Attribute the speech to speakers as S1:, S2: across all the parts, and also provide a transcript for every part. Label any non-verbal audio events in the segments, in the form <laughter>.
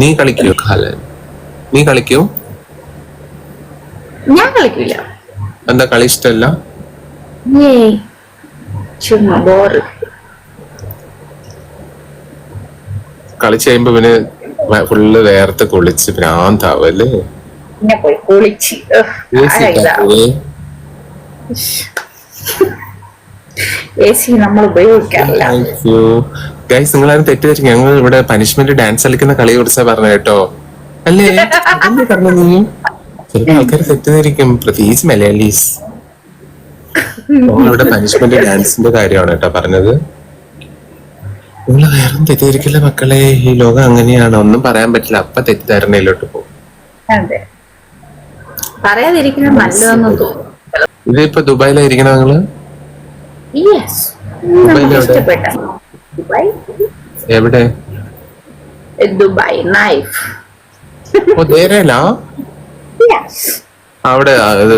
S1: നീ കളിക്കോ കാലൻ നീ കളിക്കോ?
S2: ഞാൻ കളിക്കില്ല.
S1: എന്താ കളി ഇഷ്ടമല്ല
S2: കളിച്ചു ചുമ്മാ ബോറ്
S1: കളിച്ച് കഴിയുമ്പോ പിന്നെ ഫുള്ള് വേർത്ത് കുളിച്ച് ഭ്രാന്താവല്ലേ?
S2: പിന്നെ പോയി കുളിച്ച്. എ സി <laughs> നമ്മൾ ഉപയോഗിക്കാറില്ല.
S1: ഗൈസ് നിങ്ങളാരും തെറ്റിദ്ധരിക്കും ഞങ്ങൾ ഇവിടെ പനിഷ്മെന്റ് ഡാൻസ് കളിക്കുന്ന കളി കുറിച്ചാ പറഞ്ഞ കേട്ടോ. അല്ലേ? അതല്ലേ പറഞ്ഞത് നീ? ചിലപ്പോ ആൾക്കാർ തെറ്റിദ്ധരിക്കും. പ്രത്യേകിച്ച് മലയാളീസ്. ഇവിടെ പനിഷ്മെന്റ് ഡാൻസിന്റെ കാര്യമാണ് കേട്ടോ പറഞ്ഞത്. നിങ്ങൾ വേറെ തെറ്റിദ്ധരിക്കില്ല മക്കളെ. ഈ ലോകം അങ്ങനെയാണ്. ഒന്നും പറയാൻ പറ്റില്ല. അപ്പൊ തെറ്റിദ്ധാരണയിലോട്ട് പോകും.
S2: പറയാതിരിക്കുന്നത് നല്ലതെന്ന് തോന്നുന്നു.
S1: ഇതിപ്പോ ദുബായിലായിരിക്കണം
S2: നിങ്ങൾ? ഇഷ്ടപ്പെട്ട ദുബായ്
S1: എവിടെ?
S2: ദുബായ് നൈഫ്
S1: അവിടെ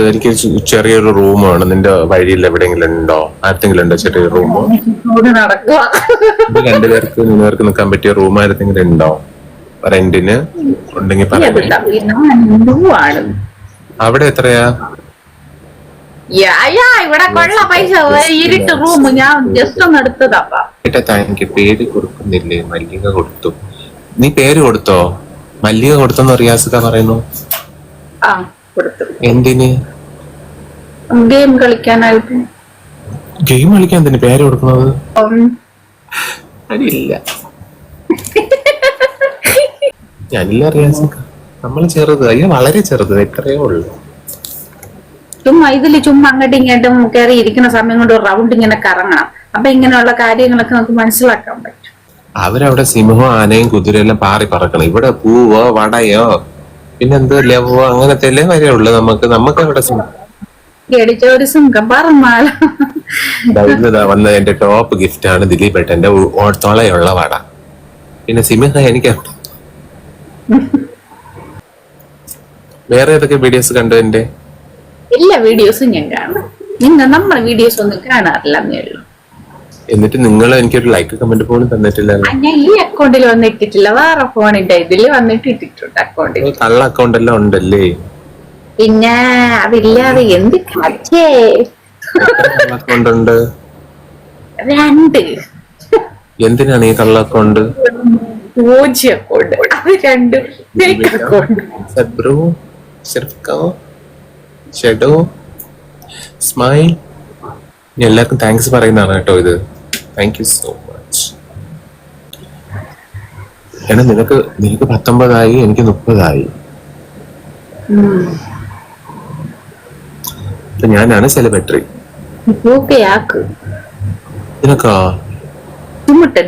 S1: എനിക്ക് ചെറിയൊരു റൂം ആണ്. നിന്റെ വഴിയിൽ എവിടെയെങ്കിലും ഉണ്ടോ? ആർക്കെങ്കിലും ഉണ്ടോ ചെറിയ റൂം രണ്ടുപേർക്ക് മൂന്ന് പേർക്ക് നിൽക്കാൻ പറ്റിയ റൂം ആയിരുന്നെങ്കിലും ഉണ്ടോ? റെന്റിന് ഉണ്ടെങ്കിൽ പറയാം അവിടെ എത്രയാ?
S2: യാ യാ ഇവിടെ കൊള്ള പൈസ ഇരുട്ട് റൂം ഞാൻ ജസ്റ്റ് ഒന്ന് എടുത്തതാപ്പാ
S1: ഏട്ടാ താങ്ക് പേര് കൊടുക്കുന്നില്ലേ? മല്ലിക കൊടുത്തു. നീ പേര് കൊടുത്തോ? മല്ലിക കൊടുത്തെന്ന് റിയാസുക പറയുന്നു.
S2: ആ കൊടുത്തു.
S1: എന്തിന്?
S2: ഗെയിം കളിക്കാനായിട്ട്.
S1: ഗെയിം കളിക്കാൻ തന്നെ പേര് കൊടുക്കുന്നത്. അതില്ല ഞാനില്ല റിയാസുക നമ്മൾ ചെറുത്. അയ്യോ വളരെ ചെറുത്. ഇത്രയേ ഉള്ളൂ?
S2: ചുമ്മാ ഇതിൽ ചുമ്മാ അങ്ങോട്ടും ഇങ്ങോട്ടും കയറി ഇരിക്കുന്ന സമയം കൊണ്ട് റൗണ്ട് ഇങ്ങനെ കറങ്ങണം. അപ്പൊ ഇങ്ങനെയുള്ള കാര്യങ്ങളൊക്കെ നമുക്ക് മനസ്സിലാക്കാൻ പറ്റും.
S1: അവരവിടെ സിംഹം ആനയും കുതിരയെല്ലാം പാറി പറക്കണം. ഇവിടെ പൂവോ വടയോ പിന്നെന്തോ ലവോ അങ്ങനത്തെ അല്ലേ വരെയുള്ളു നമുക്ക്. നമുക്ക് അവിടെ സിംഹം.
S2: ഗടിച്ച ഒരു സിംഹം പറന്നാല
S1: വന്ന എന്റെ ടോപ്പ് ഗിഫ്റ്റ് ആണ് ദിലീപ് ഏട്ടന്റെ തുളയുള്ള വട. പിന്നെ സിംഹ എനിക്ക് വേറെ ഏതൊക്കെ വീഡിയോസ് കണ്ടു എന്റെ
S2: എല്ലാ വീഡിയോസും ഞാൻ കാണും. നിങ്ങൾ നമ്മുടെ വീഡിയോസ് ഒന്നും കാണാറില്ല എന്നേ ഉള്ളൂ.
S1: എന്നിട്ട് നിങ്ങൾ എനിക്കൊരു ലൈക്ക് കമന്റ് പോലും
S2: തന്നിട്ടില്ല ഞാൻ ഈ അക്കൗണ്ടിൽ വന്നിട്ടിട്ടില്ല വേറെ ഫോണിന്റെ ഇതിൽ വന്നിട്ട് ഇട്ടിട്ടുണ്ട് അക്കൗണ്ടിൽ
S1: കള്ള അക്കൗണ്ട് എല്ലാം ഉണ്ടല്ലേ?
S2: പിന്നെ അതില്ലാതെ എന്ത് കച്ചേ
S1: അക്കൗണ്ട് ഉണ്ട്?
S2: രണ്ട്.
S1: എന്തിനാണ് ഈ കള്ള അക്കൗണ്ട്
S2: പൂജ്യ അക്കൗണ്ട് അത് രണ്ടും ഫേക്ക് അക്കൗണ്ട്
S1: സബ്രു ഷെർഫ്ക ഷെഡോ സ്മൈൽ എല്ലാവർക്കും താങ്ക്സ് പറയുന്നതാണ് കേട്ടോ ഇത്. താങ്ക് യു സോ മച്ച് എടാ നിനക്ക് നിനക്ക് പത്തൊമ്പതായി എനിക്ക് മുപ്പതായി. അപ്പൊ ഞാനാണ് സെലിബ്രിറ്റി നിനക്കാ?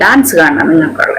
S2: ഡാൻസ് കാണാം നിങ്ങൾക്കുള്ള